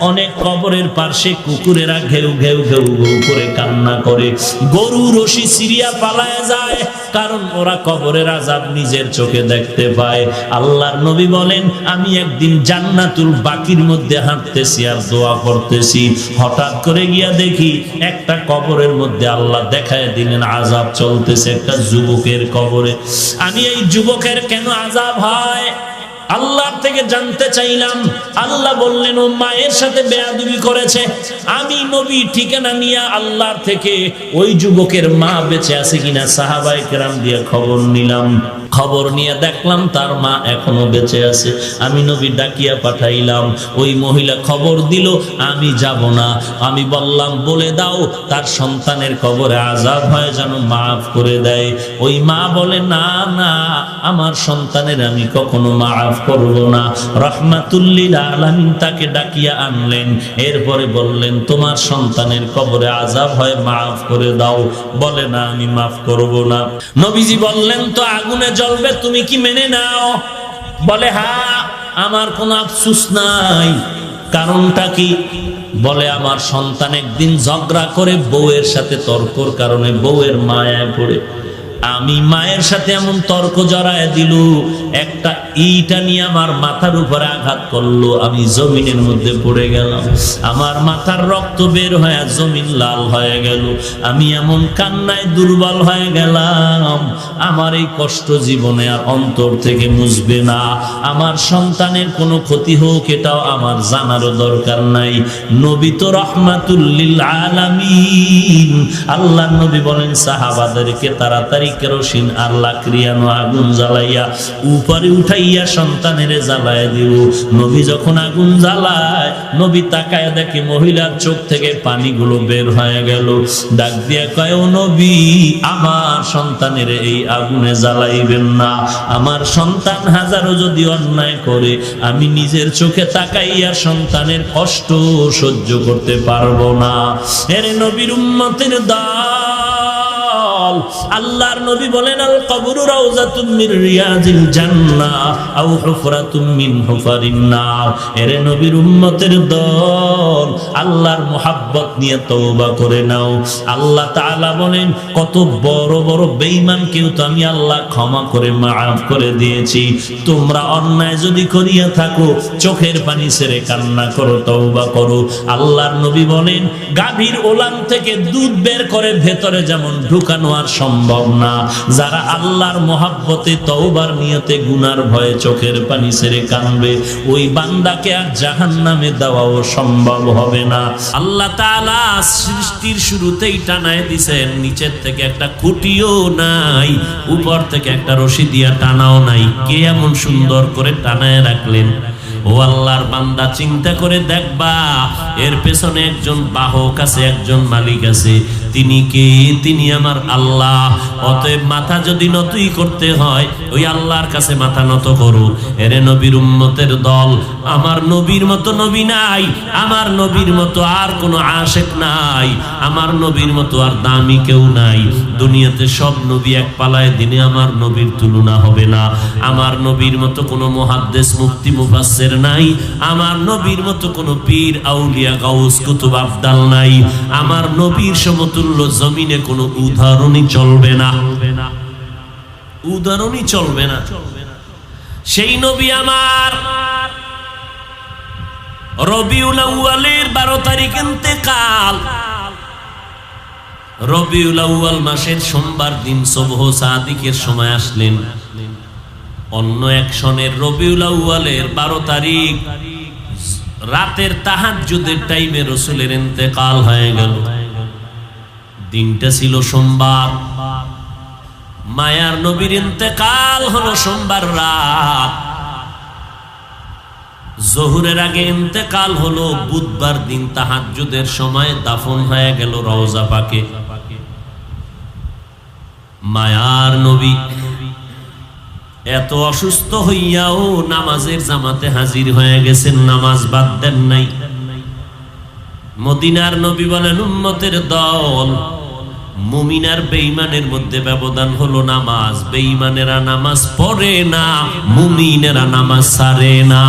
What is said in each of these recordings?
অনেক কবরের পার্শ্বে কুকুরেরা ঘেউ ঘেউ ঘেউ ঘেউ করে কান্না করে। গরু, রশি সিরিয়া পালায় যায়, কারণ ওরা কবরের আজাব নিজের চোখে দেখতে পায়। আল্লাহর নবী বলেন, আমি একদিন জান্নাতুল বাকির মধ্যে হাঁটতেছি আর দোয়া করতেছি। হঠাৎ করে গিয়া দেখি একটা কবরের মধ্যে আল্লাহ দেখায় দিলেন, আজাব চলতেছে একটা যুবকের কবরে। আমি এই যুবকের কেন আজাব হয়? আল্লাহর থেকে জানতে চাইলাম, আল্লাহ বললেন, ও মায়ের সাথে বেয়াদুবি করেছে। আমি নবী ঠিকানা নিয়ে আল্লাহ থেকে ওই যুবকের মা বেঁচে আছে কিনা সাহাবাই কেরাম দিয়ে খবর নিলাম। খবর নিয়ে দেখলাম তার মা এখনও বেঁচে আছে। আমি নবী ডাকিয়া পাঠাইলাম, ওই মহিলা খবর দিল, আমি যাব না। আমি বললাম, বলে দাও, তার সন্তানের কবরে আজাব হয় যেন মাফ করে দেয়। ওই মা বলে, না না, আমার সন্তানের আমি কখনো মাফ করব না। রহমাতুল্লিল আলামিন তাকে ডাকিয়া আনলেন। এরপরে বললেন, তোমার সন্তানের কবরে আজাব হয়, মাফ করে দাও। বলে, না, আমি মাফ করব না। নবীজি বললেন, তো আগুনে জ্বলবে তুমি কি মেনে নাও? বলে, হা, আমার কোনো আফসুস নাই। কারণটা কি? বলে, আমার সন্তান একদিন ঝগড়া করে বউয়ের সাথে তর্কর কারণে বউয়ের মায়ায় পড়ে। আমি মায়ের সাথে এমন তর্ক জড়ায় দিল, একটা ইটা নিয়ে আমার মাথার উপরে আঘাত করল, আমি জমিনের মধ্যে পড়ে গেলাম। আমার মাথার রক্ত বের হয়ে জমিন লাল হয়ে গেল। আমি এমন কান্নায় দুর্বল হয়ে গেলাম। আমার এই কষ্ট জীবনে আর অন্তর থেকে মুছবে না। আমার সন্তানের কোনো ক্ষতি হোক, এটাও আমার জানারও দরকার নাই। নবী তো রহমাতুল্লিল আলামিন। আল্লাহ নবী বলেন, সাহাবাদেরকে তাড়াতাড়ি কেরোসিন আর লাকড়িয়ানো আগুন জ্বালাইয়া উপরে উঠাইয়া সন্তানের জ্বালায় দিব নবী যখন আগুন জ্বালায়, নবী তাকায় দেখে মহিলার চোখ থেকে পানিগুলো বের হয়ে গেল। ডাক দিয়া কয় নবী, আমার সন্তানের এই আগুনে জ্বালাইবেন না। আমার সন্তান হাজারো যদি অন্যায় করে, আমি নিজের চোখে তাকাইয়া সন্তানের কষ্ট সহ্য করতে পারব না। এর নবীর উম্মতের আল্লাহর নবী বলেন, আল রাউজাতুম মির রিয়াজিল জান্নাহ আও হুফরাতুম মিন হুফারিন নার। এর নবীর উম্মতের দল, আল্লাহর নিয়ে তওবা করে নাও। আল্লাহ তাআলা বলেন, কত বড় বড় তো আমি আল্লাহ ক্ষমা করে, মাফ করে দিয়েছি। তোমরা অন্যায় যদি করিয়া থাকো, চোখের পানি ছেড়ে কান্না করো, তওবা করো। আল্লাহর নবী বলেন, গাভীর ওলান থেকে দুধ বের করে ভেতরে যেমন ঢুকানো আর সম্ভব না। যারা আল্লাহর মহাব্বতে তওবার নিয়তে গুনার ভয়ে চোখের পানি ছেড়ে কানবে ওই বান্দাকে আর জাহান নামে দেওয়াও সম্ভব হবে না। আল্লাহ তাআলা সৃষ্টির শুরুতেই টানায় দিছেন, নিচের থেকে একটা খুঁটিও নাই, উপর থেকে একটা রশি দিয়া টানাও নাই। কে এমন সুন্দর করে টানায় রাখলেন? ও আল্লাহর বান্দা, চিন্তা করে দেখবা, এর পেছনে একজন বাহক আছে, একজন মালিক আছে। তিনি কে? তিনি আমার আল্লাহ। অতএব মাথা যদি নতই করতে হয়, ওই আল্লাহর কাছে মাথা নত করো। এরে নবীর উম্মতের দল, আমার নবীর মতো নবী নাই, আমার নবীর মতো আর কোনো আশেক নাই, আমার নবীর মতো আর দামি কেউ নাই। দুনিয়াতে সব নবী এক পালায়, দিনে আমার নবীর তুলনা হবে না। আমার নবীর মতো কোনো মহাদ্দেশ মুক্তি মুফাসসির নাই, আমার নবীর মতো কোনো পীর, আউলিয়া, গাউস, কুতুব আফদাল নাই। আমার নবীর সমতুল্য জমিনে কোনো উদাহরণই চলবে না। উদাহরণই চলবে না। সেই নবী আমার রবিউল আউয়ালের বারো তারিখ ইন্তেকাল। রবিউল আউয়াল মাসের সোমবার দিন সবহ সাদিকের সময় আসলেন। অন্য এক সনের রবিউল আউয়ালের বারো তারিখ রাতের তাহাজ্জুদের টাইমে রসুলের ইন্তেকাল হয়ে গেল। দিনটা ছিল সোমবার। মায়ার নবীর ইন্তেকাল হলো সোমবার রাত। জহুরের আগে ইন্তেকাল হলো, বুধবার দিন তাহাজ্জুদের সময় দাফন হয়ে গেল রওজা পাকে। মায়ার নবী এত অসুস্থ হইয়াও নামাজের জামাতে হাজির হয়ে গেছেন, নামাজ বাদ দেন নাই। মদিনার নবী বলেন, উম্মতের দল মুমিনার বেঈমানের মধ্যে ব্যবধান হলো নামাজ। বেঈমানেরা নামাজ পড়ে না, মুমিনেরা নামাজ সারে না।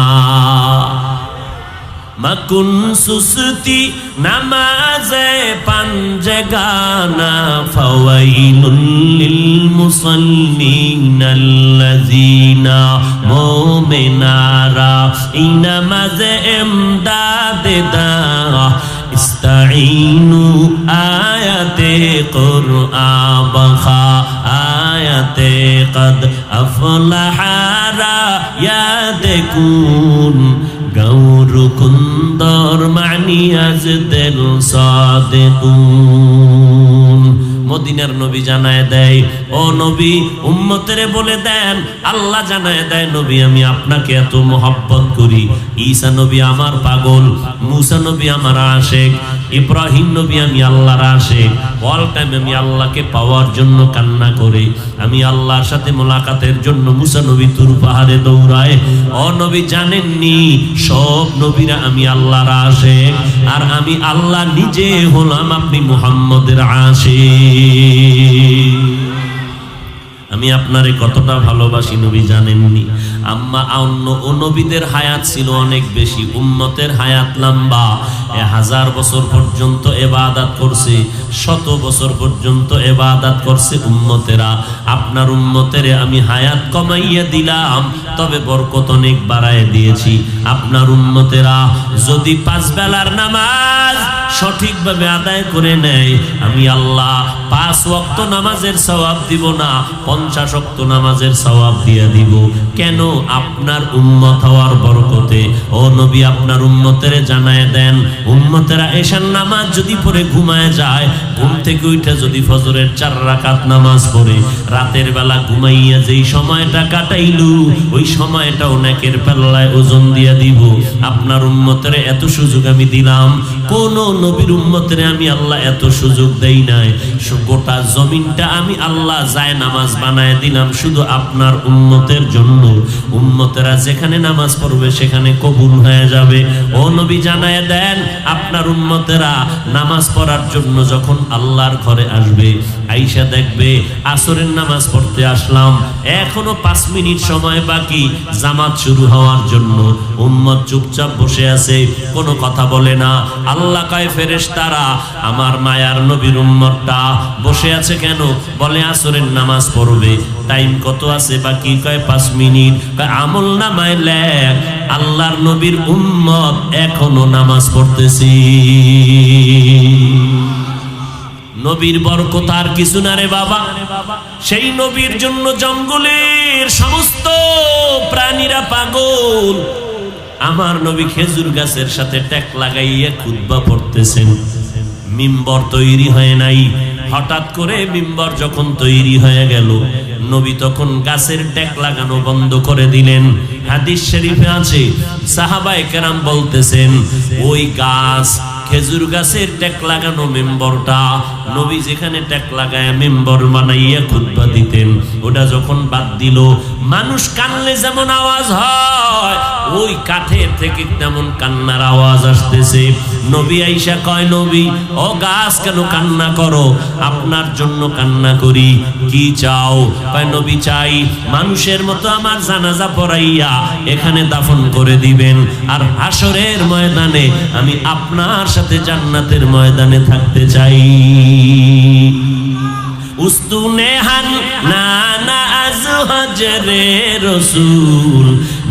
মকুন সুস্তি নামাজে পাঞ্জগানা ফাওয়াইলুল লিল মুসাল্লিন আল্লাযিনা মুমিনারা, এই নামাজে ইমদাদে দা ইস্তাইনু আয়াতে কুরআন বখা আয়াতে কদ আফলাহারা ইয়াদকুন গৌর কুন্দর মানি আজ দিল সাদিকুন মদিনার নবী জানায় দেয়, ও নবী, উম্মতের বলে দেন, আল্লাহ জানায় দেয়, নবী, আমি আপনাকে এত মোহাব্বত করি। ঈসা নবী আমার পাগল, মুসা নবী আমার আশেক ইব্রাহিম নবী আমি আল্লাহর আসে অল টাইম আমি আল্লাহকে পাওয়ার জন্য কান্না করে। আমি আল্লাহর সাথে মোলাকাতের জন্য মুসা নবী তুর পাহাড়ে দৌড়ায়। অ নবী জানেননি, সব নবীরা আমি আল্লাহর আসে আর আমি আল্লাহ নিজে হলাম আপনি মুহাম্মদের আশেক আমি আপনারে কতটা ভালোবাসি নবী জানেননি। আম্মা অন্য নবীদের হায়াত ছিল অনেক বেশি, উম্মতের হায়াত লম্বা। হাজার বছর পর্যন্ত এবাদাত করছে, শত বছর পর্যন্ত এবাদাত করছে উম্মতেরা। আপনার উম্মতেরে আমি হায়াত কমাইয়া দিলাম, তবে বরকত অনেক বাড়ায় দিয়েছি। আপনার উম্মতেরা যদি পাঁচ বেলার নামাজ সঠিকভাবে আদায় করে নেয়, আমি আল্লাহ পাঁচ ওয়াক্ত নামাজের সওয়াব দিব না, পঞ্চাশ ওয়াক্ত নামাজের সওয়াব দিয়ে দিব। কেন আপনার উম্মত হওয়ার বরকতে? ও নবী, আপনার উম্মতের জানায় দেন, উম্মতেরা এশার নামাজ যদি পড়ে ঘুমায় যায়, ঘুম থেকে উঠে যদি ফজরের চার রাকাত নামাজ পড়ে, রাতের বেলা ঘুমাইয়া যেই সময়টা কাটাইলু, ওই সময়টা অনেকের পাল্লায় ওজন দিয়া দিব। আপনার উম্মতের এত সুযোগ আমি দিলাম, কোন নবীর উম্মতের আমি আল্লাহ এত সুযোগ দেই নাই। গোটা জমিনটা আমি আল্লাহ যায় নামাজ বানায় দিলাম শুধু আপনার উন্নতের জন্য। উম্মতেরা যেখানে নামাজ পড়বে সেখানে কবুল হয়ে যাবে। ও নবী জানায় দেন, আপনার উন্নতেরা নামাজ পড়ার জন্য যখন আল্লাহর ঘরে আসবে, আইসা দেখবে, আসরের নামাজ পড়তে আসলাম। এখনও পাঁচ মিনিট সময় বাকি, জামাত শুরু হওয়ার জন্য। উম্মত চুপচাপ বসে আছে, কোনো কথা বলে না। আল্লাহ কয় ফেরেশ তারা আমার মায়ার নবীর উম্মতটা বসে আছে কেন? বলে, আসরের নামাজ পড়বে। টাইম কত আছে বাকি কয় পাঁচ মিনিট? আমল নামায় লেখ, আল্লাহর নবীর উম্মত এখনও নামাজ পড়তেছি। নবীর বরকত আর কিছু না রে বাবা। সেই নবীর জন্য জঙ্গলের সমস্ত প্রাণীরা পাগল। আমার নবী খেজুর গাছের সাথে ট্যাক লাগাইয়া খুদ্া পড়তেছেন। মিম্বর তৈরি হয় নাই। হঠাৎ করে মিম্বর যখন তৈরি হয়ে গেল, নবী তখন গাছের ট্যাক লাগানো বন্ধ করে দিলেন। হাদিস শরীফে আছে, সাহাবায়ে কেরাম বলতেছেন, ওই গাছ, খেজুর গাছের ট্যাক লাগানো মেম্বরটা, নবী যেখানে ট্যাক লাগায় মেম্বর বানাইয়া খুতবা দিতেন। ওটা যখন বাদ দিল মানুষ কানলে যেমন আওয়াজ হয়, ওই কাঠের থেকে তেমন কান্নার আওয়াজ আসতেছে। নবী আইসা কয়, নবী ও গাছ কেন কান্না করো? আপনার জন্য কান্না করি, কি চাও? কয়, নবী চাই মানুষের মতো আমার জানাজা পড়াইয়া এখানে দাফন করে দিবেন। আর হাসরের ময়দানে আমি আপনার সাথে জান্নাতের ময়দানে থাকতে চাই। উস্তুনে হান, না আজ হজরে রসুল।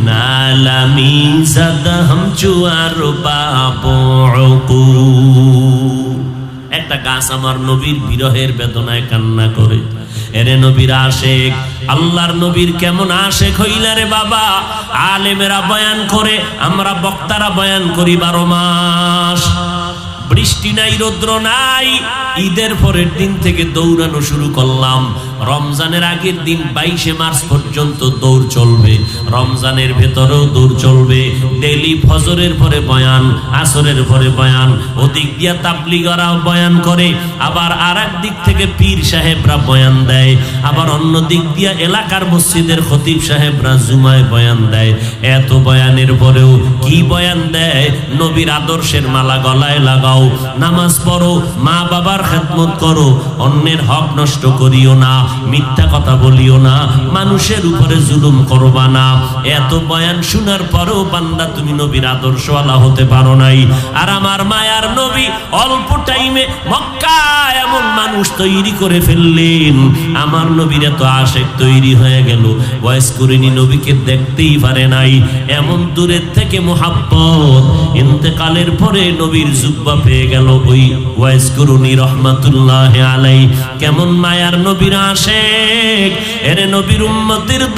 নালামি জাদ হাম চুয়ার বাবু একটা গাছ আমার নবীর বিরহের বেদনায় কান্না করে। এরে নবীর আশেক, আল্লাহর নবীর কেমন আশেক হইলা রে বাবা। আলেমেরা বয়ান করে, আমরা বক্তারা বয়ান করি বারো মাস। বৃষ্টি নাই রৌদ্র নাই। ঈদের পরের দিন থেকে দৌড়ানো শুরু করলাম। রমজানের আগের দিন বাইশে মার্চ পর্যন্ত দৌড় চলবে। রমজানের ভেতরেও দৌড় চলবে। ডেলি ফজরের পরে বয়ান, আসরের পরে বয়ান, ওদিক দিয়া তাবলিগরাও বয়ান করে। আবার আর দিক থেকে পীর সাহেবরা বয়ান দেয়। আবার অন্য দিক দিয়া এলাকার মসজিদের খতিব সাহেবরা জুমায় বয়ান দেয়। এত বয়ানের পরেও কি বয়ান দেয়? নবীর আদর্শের মালা গলায় লাগাও। নামাজ পড়ো মা বাবার খেদমত করো। অন্যের হক নষ্ট করিও না। মিথ্যা কথা বলিও না, মানুষের উপরে জুলুম করবা না। এত বয়ান শোনার পরেও বান্দা তুমি নবীর আদর্শওয়ালা হতে পারো নাই। আর আমার মায়ার নবী অল্প টাইমে মক্কা এমন মানুষ তৈরি করে ফেললেন। আমার নবীর এত আশেক তৈরি হয়ে গেল। বয়স করিনি নবীকে দেখতেই পারে নাই। এমন দূরের থেকে মোহাব্বত। ইন্তেকালের পরে নবীর জুব্বা পেয়ে গেল ওই ওয়াইস করুনি রহমাতুল্লাহ আলাই কেমন মায়ার নবীর আশেক নবীর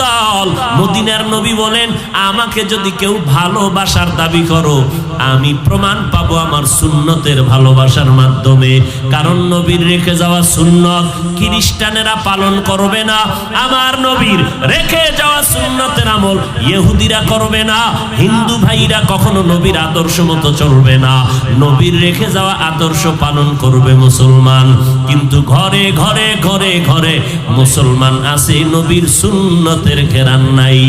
দল। মদিনার নবী বলেন, আমাকে যদি কেউ ভালোবাসার দাবি করো, আমি প্রমাণ পাবো আমার সুন্নতের ভালোবাসার মাধ্যমে। কারণ নবীর রেখে যাওয়া সুন্নত খ্রিস্টানেরা পালন করবে না। আমার নবীর রেখে যাওয়া সুন্নতের আমল ইহুদিরা করবে না। হিন্দু ভাইরা কখনো নবীর আদর্শ মতো চলবে না। নবীর রেখে যাওয়া আদর্শ পালন করবে মুসলমান। কিন্তু ঘরে ঘরে ঘরে ঘরে মুসলমান আছে নবীর সুন্নতের ঘেরান নাই।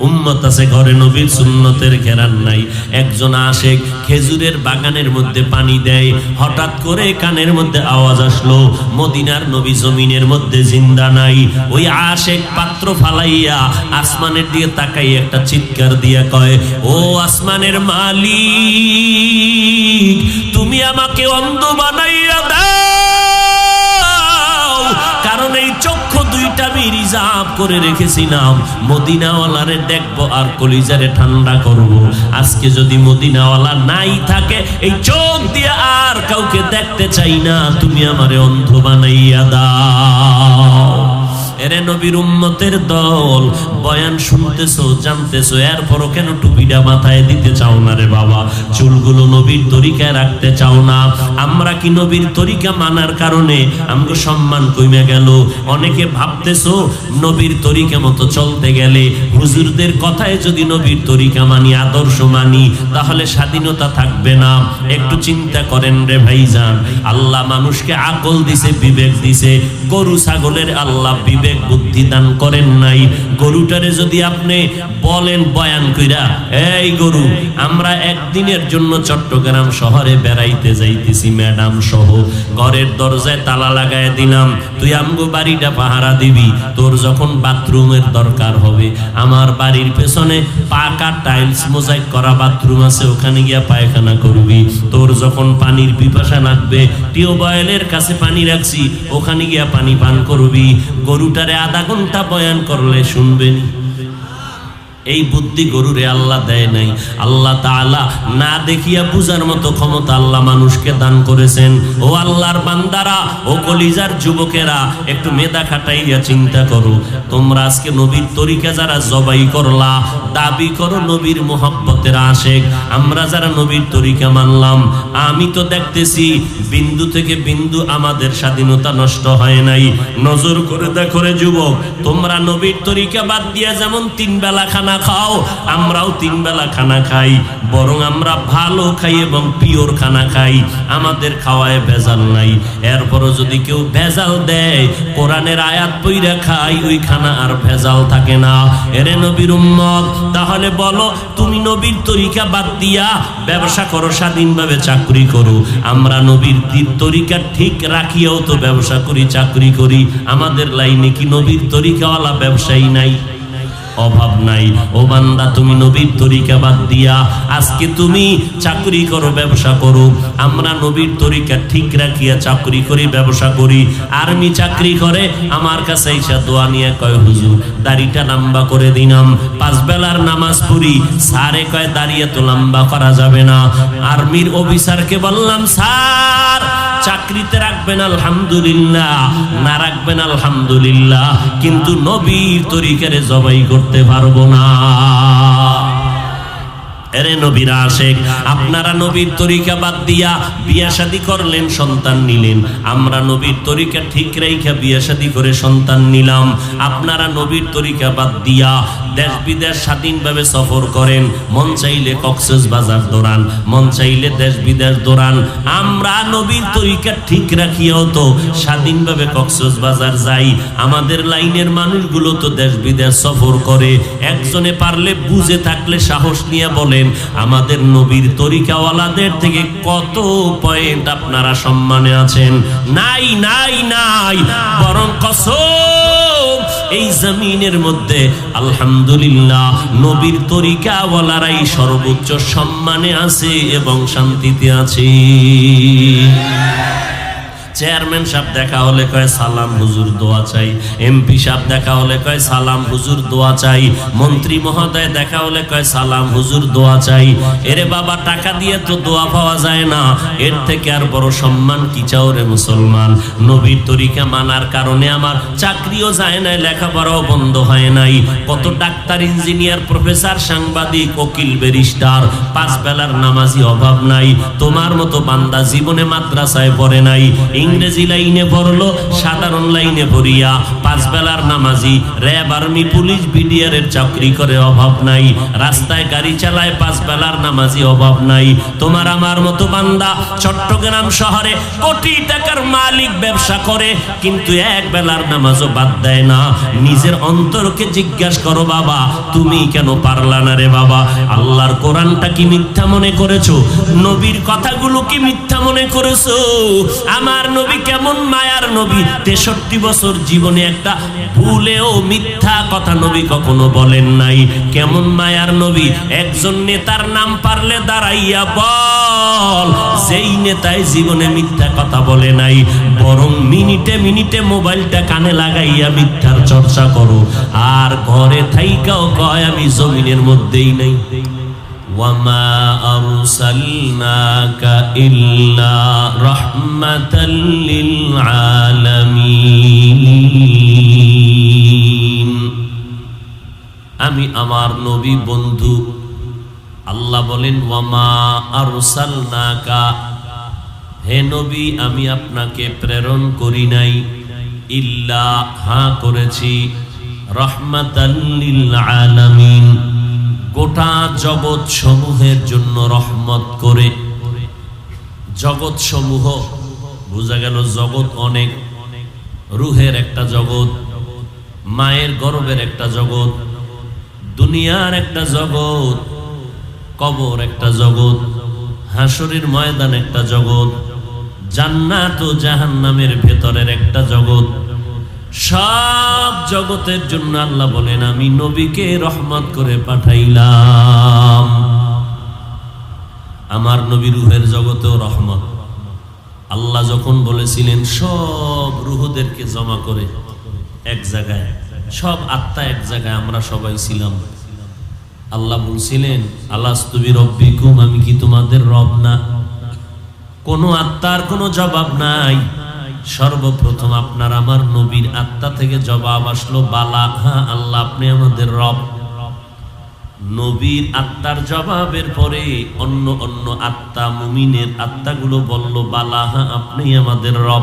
উম্মত আছে ঘরে নবীর সুন্নতের ঘেরান নাই। একজন আসে, খেজুরের বাগানের মধ্যে পানি দেয়। হঠাৎ করে কানের মধ্যে আওয়াজ আসলো, মদিনার নবী জমিনের মধ্যে জিন্দা নাই। ওই আশেক পাত্র ফালাইয়া আসমানের দিকে তাকাই একটা চিৎকার দিয়া কয়, ও আসমানের মালিক, তুমি আমাকে অন্ধ বানাইয়া দাও। আমি রিজার্ভ করে রেখেছিলাম। মদিনাওয়ালারে দেখব আর কলিজারে ঠান্ডা করব। আজকে যদি মদিনাওয়ালা নাই থাকে, এই চোখ দিয়ে আর কাউকে দেখতে চাই না। তুমি আমারে অন্ধ বানাইয়া দাও। এরে নবীর উম্মতের দল, বয়ান শুনতেছো, জানতেছো, এরপরও কেন টুপিটা মাথায় দিতে চাও না রে বাবা? চুলগুলো নবীর তরিকায় রাখতে চাও না। আমরা কি নবীর তরিকা মানার কারণে আমাকে সম্মান কমে গেল? অনেকে ভাবতেছো নবীর তরিকা মতো চলতে গেলে হুজুরদের কথায় যদি নবীর তরিকা মানি, আদর্শ মানি, তাহলে স্বাধীনতা থাকবে না। একটু চিন্তা করেন রে ভাইজান, আল্লাহ মানুষকে আকল দিছে, বিবেক দিছে, গরু, ছাগলের আল্লাহ বিবেক বুদ্ধি দান করেন নাই। গরুটারে যদি আপনি বলেন, বয়ান কইরা, এই গরু, আমরা একদিনের জন্য চট্টগ্রাম শহরে বেড়াইতে যাইতেছি, ম্যাডাম সহ। ঘরের দরজায় তালা লাগায় দিলাম। তুই আমগো বাড়িটা পাহারা দিবি। তোর যখন বাথরুমের দরকার হবে। আমার বাড়ির পেছনে পাকা টাইলস মোজাইক করা বাথরুম আছে, ওখানে গিয়া পায়খানা করবি। তোর যখন পানির পিপাসা লাগবে, টিউবওয়েলের কাছে পানি রাখছি, ওখানে গিয়া পানি পান করবি। গরুটারে আধা ঘণ্টা বয়ান করলে শুনবেন এই বুদ্ধি গরুরে আল্লাহ দেয় নাই। আল্লাহ তাআলা না দেখিয়া বুঝার মতো ক্ষমতা আল্লাহ মানুষকে দান করেছেন। ও আল্লাহর বান্দারা, ও কলিজার যুবকেরা, একটু মেধা খাটাইয়া চিন্তা করো। তোমরা আজকে নবীর তরিকা যারা জবাই করলা, দাবি করো নবীর মোহাব্বতের আশেক। আমরা যারা নবীর তরিকা মানলাম, আমি তো দেখতেছি বিন্দু থেকে বিন্দু আমাদের স্বাধীনতা নষ্ট হয় নাই। নজর করে দেখো রে যুবক, তোমরা নবীর তরিকা বাদ দিয়া যেমন তিন বেলা খানা খাও, আমরাও তিন বেলা খানা খাই, বরং আমরা ভালো খাই এবং পিওর খানা খাই। আমাদের খাওয়ায় ভেজাল নাই। এরপরও যদি কেউ ভেজাল দেয়, কোরআনের আয়াত পইরা খাই ওই খানা আর ভেজাল থাকে না। এরে নবীর উম্মত, তাহলে বলো, তুমি নবীর তরিকা বাদ দিয়া ব্যবসা করো, স্বাধীনভাবে চাকরি করো। আমরা নবীর তরিকা ঠিক রাখিয়াও তো ব্যবসা করি, চাকরি করি। আমাদের লাইনে কি নবীর তরিকাওয়ালা ব্যবসায়ী নাই? অভাব নাই। ও বান্দা, তুমি নবীর তরিকা বাদ দিয়া, আজকে তুমি চাকরি করো, ব্যবসা করো। আমরা নবীর তরিকা ঠিক রাখিয়া চাকরি করি, ব্যবসা করি। আর্মি চাকরি করে, আমার কাছে এসে দোয়া নিয়ে কয়, হুজুর, দাড়িটা লম্বা করে দিলাম। পাঁচ বেলার নামাজ পড়ি। সারে কয়, দাঁড়িয়ে তো লম্বা করা যাবে না। আর্মির অফিসারকে বললাম, স্যার চাকরিতে রাখবেন আলহামদুলিল্লাহ, না রাখবেন আলহামদুলিল্লাহ, কিন্তু নবীর তরিকারে জবাই করতে পারব না। আপনারা নবীর তরিকা বাদ দিয়া বিয়া করলেন, সন্তান নিলেন। আমরা নবীর তরিকা ঠিক রেখা বিয়া শাদী করে সন্তান নিলাম। আপনারা নবীর তরিকা বাদ দিয়া দেশ বিদেশ স্বাধীনভাবে সফর করেন, মন চাইলে কক্সেস বাজার দৌড়ান, মন চাইলে দেশ বিদেশ দৌড়ান। আমরা নবীর তরিকা ঠিক রাখিয়াও তো স্বাধীনভাবে কক্সেস বাজার যাই। আমাদের লাইনের মানুষগুলো তো দেশ বিদেশ সফর করে, একজনে পারলে বুঝে থাকলে সাহস নিয়ে বলেন, আমাদের নবীর তরিকাওয়ালাদের থেকে কত পয়েন্ট আপনারা সম্মানে আছেন? নাই নাই নাই, বরং কসম এই জমিনের মধ্যে আলহামদুলিল্লাহ নবীর তরিকাওয়ালারাই সর্বোচ্চ সম্মানে আছে এবং শান্তিতে আছে। চেয়ারম্যান সাহেব দেখা হলে কয়, সালাম, হুজুর, দোয়া চাই। এমপি সাহেব দেখা হলে কয়, সালাম, হুজুর, দোয়া চাই। মন্ত্রী মহোদয় দেখা হলে কয়, সালাম, হুজুর, দোয়া চাই। এরে বাবা, টাকা দিয়ে তো দোয়া পাওয়া যায় না। এর থেকে আর বড় সম্মান কি চাও রে মুসলমান? নবীর তরিকা মানার কারণে আমার চাকরিও যায় নাই, লেখাপড়াও বন্ধ হয় নাই। কত ডাক্তার, ইঞ্জিনিয়ার, প্রফেসর, সাংবাদিক, উকিল, ব্যারিস্টার পাঁচ বেলার নামাজি অভাব নাই। তোমার মতো বান্দা জীবনে মাদ্রাসায় পড়ে নাই। ইংরেজি লাইনে পড়ল সাধারণ লাইনে পড়িয়া পাঁচ বেলার নামাজি, র্যাব, আর্মি, পুলিশ, বিডিআর এর চাকরি করে অভাব নাই। রাস্তায় গাড়ি চালায় পাঁচ বেলার নামাজি অভাব নাই। তোমার আমার মতো বান্দা চট্টগ্রাম শহরে কোটি টাকার মালিক ব্যবসা করে, কিন্তু এক বেলার নামাজও বাদ দেয় না। নিজের অন্তরকে জিজ্ঞাসা করো বাবা, তুমি কেন পারলা না রে বাবা? আল্লাহর কোরআনটা কি মিথ্যা মনে করেছ? নবীর কথাগুলো কি মিথ্যা মনে করেছ? আমার নবী কেমন মায়ার নবী? তেষট্টি বছর জীবনে একটা ভুলেও মিথ্যা কথা নবী কখনো বলেন নাই। কেমন মায়ার নবী? একজন নেতার নাম পারলে দাঁড়াইয়া বল। যেই নেতায় জীবনে মিথ্যা কথা বলে নাই, বরং মিনিটে মিনিটে মোবাইলটা কানে লাগাইয়া মিথ্যার চর্চা করো। আর ঘরে থাইকাও কয়, আমি জমিনের মধ্যেই নাই। وما أرسلناك إلا رحمة للعالمين আমি আমার নবী বন্ধু আল্লাহ বলেন ওয়ামা আরসালনাকা হে নবী আমি আপনাকে প্রেরণ করি নাই ইল্লা হা করেছি রহমাতাল্লিল আলামিন গোটা জগৎ সমূহের জন্য রহমত করে। জগৎ সমূহ বোঝা গেল জগৎ অনেক। রুহের একটা জগৎ, মায়ের গর্বের একটা জগৎ, দুনিয়ার একটা জগৎ, কবর একটা জগৎ, হাসরের ময়দান একটা জগৎ, জান্নাত ও জাহান্নামের ভেতরের একটা জগৎ। সব জগতের জন্য আল্লাহ বলেন, আমি নবীকে রহমত করে পাঠাইলাম। আমার নবী রুহের জগতেও রহমত। আল্লাহ যখন বলেছিলেন, সব রুহদেরকে জমা করে এক জায়গায়, সব আত্মা এক জায়গায় আমরা সবাই ছিলাম। আল্লাহ বলছিলেন আল্লাহ তুমি রব্বিকুম আমি কি তোমাদের রব না? কোনো আত্মার কোনো জবাব নাই। সর্বপ্রথম আপনার আমার নবীর আত্মা থেকে জবাব আসলো, বালা হ্যাঁ আল্লাহ, আপনি আমাদের রব। নবীর আত্মার জবাবের পরে অন্য অন্য আত্মা, মুমিনের আত্মাগুলো বলল, বালা হ্যাঁ আপনি আমাদের রব।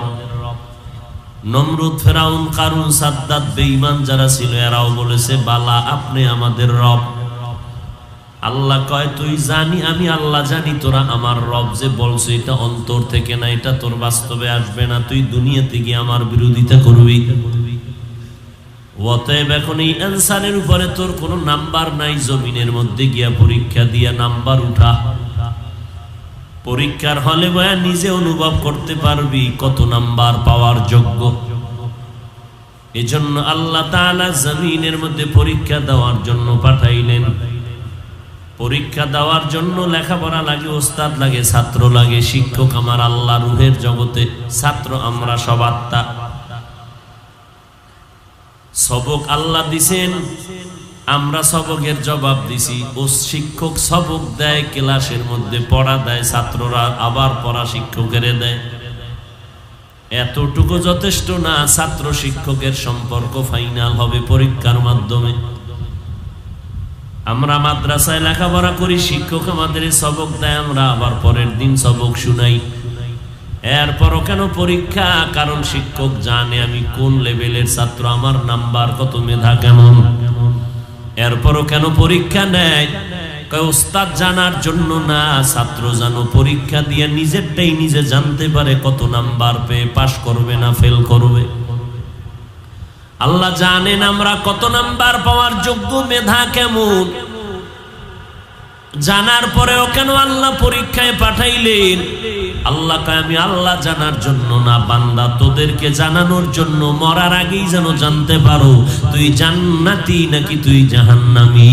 নমরুদ, ফেরাউন, কারুন, সাদ্দাত, বেঈমান যারা ছিল, এরাও বলেছে, বালা, আপনি আমাদের রব। আল্লাহ কয়, তুই জানি, আমি আল্লাহ জানি, তোরা আমার রব যে বলছে, এটা অন্তর থেকে না, এটা তোর বাস্তবে আসবে না, তুই দুনিয়াতে গিয়ে আমার বিরোধিতা করবি। অতএব এখন এই অ্যান্সারের উপরে তোর নাম্বার নাই, জমিনের মধ্যে গিয়া পরীক্ষা দিয়া নাম্বার উঠা। পরীক্ষার হলে বয়া নিজে অনুভব করতে পারবি কত নাম্বার পাওয়ার যোগ্য। এজন্য আল্লাহ তাআলা জমিনের মধ্যে পরীক্ষা দেওয়ার জন্য পাঠাইলেন। পরীক্ষা দেওয়ার জন্য লেখাপড়া লাগে, ওস্তাদ লাগে, ছাত্র লাগে, শিক্ষক আমার আল্লাহ রুহের জগতে, ছাত্র আমরা সব আত্মা। সবক আল্লাহ দিছেন, আমরা সবকের জবাব দিছি। ও শিক্ষক সবক দেয়, ক্লাসের মধ্যে পড়া দেয়, ছাত্ররা আবার পড়া শিক্ষকের দেয়। এতটুকু যথেষ্ট না, ছাত্র শিক্ষকের সম্পর্ক ফাইনাল হবে পরীক্ষার মাধ্যমে। আমরা মাদ্রাসায় লেখাপড়া করি, শিক্ষক আমাদের সবক দেয়, আমরা আবার পরের দিন সবক শুনাই। এরপরও কেন পরীক্ষা? কারণ শিক্ষক জানে আমি কোন লেভেলের ছাত্র, আমার নাম্বার কত মেধা কেমন। এরপরও কেন পরীক্ষা নেয়? ওস্তাদ জানার জন্য না, ছাত্র জানো, পরীক্ষা দিয়ে নিজেরটাই নিজে জানতে পারে কত নাম্বার পেয়ে, পাশ করবে না, ফেল করবে। আল্লাহ জানেন আমরা কত নাম্বার পাওয়ার যোগ্য মেধা কেমন। জানার পরেও কেন আল্লাহ পরীক্ষায় পাঠাইলেন? আল্লাহ কয়, আমি আল্লাহ জানার জন্য না, বান্দা, তোদেরকে জানানোর জন্য মরার আগেই যেন জানতে পারো, তুই জান্নাতি নাকি তুই জাহান্নামি?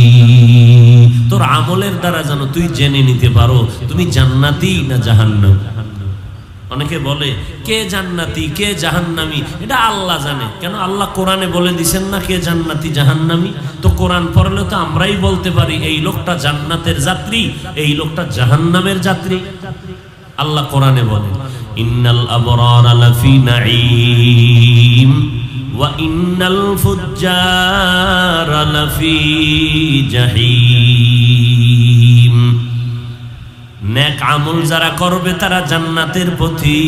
তোর আমলের দ্বারা যেন তুই জেনে নিতে পারো, তুমি জান্নাতি না জাহান্নাম? অনেকে বলে, কে জান্নাতি, কে জাহান্নামি? এটা আল্লাহ জানে। কেন? আল্লাহ কোরআনে বলে দিছেন না, কে জান্নাতি, জাহান্নামি? তো কোরআন পড়লে তো আমরাই বলতে পারি, এই লোকটা জান্নাতের যাত্রী, এই লোকটা জাহান্নামের যাত্রী। আল্লাহ কোরআনে বলে, ইন্নাল আবরার লাফি নাঈম, ওয়া ইন্নাল ফুজ্জার লাফি জাহিম। নেক আমল যারা করবে তারা জান্নাতের পথি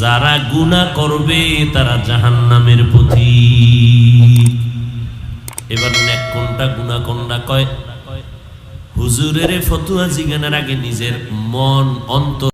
যারা গুণা করবে তারা জাহান্নামের পথি এবার নেক কোনটা গুণা কোনটা কয়? হুজুরের ফতুয়া জিগানের আগে নিজের মন, অন্তর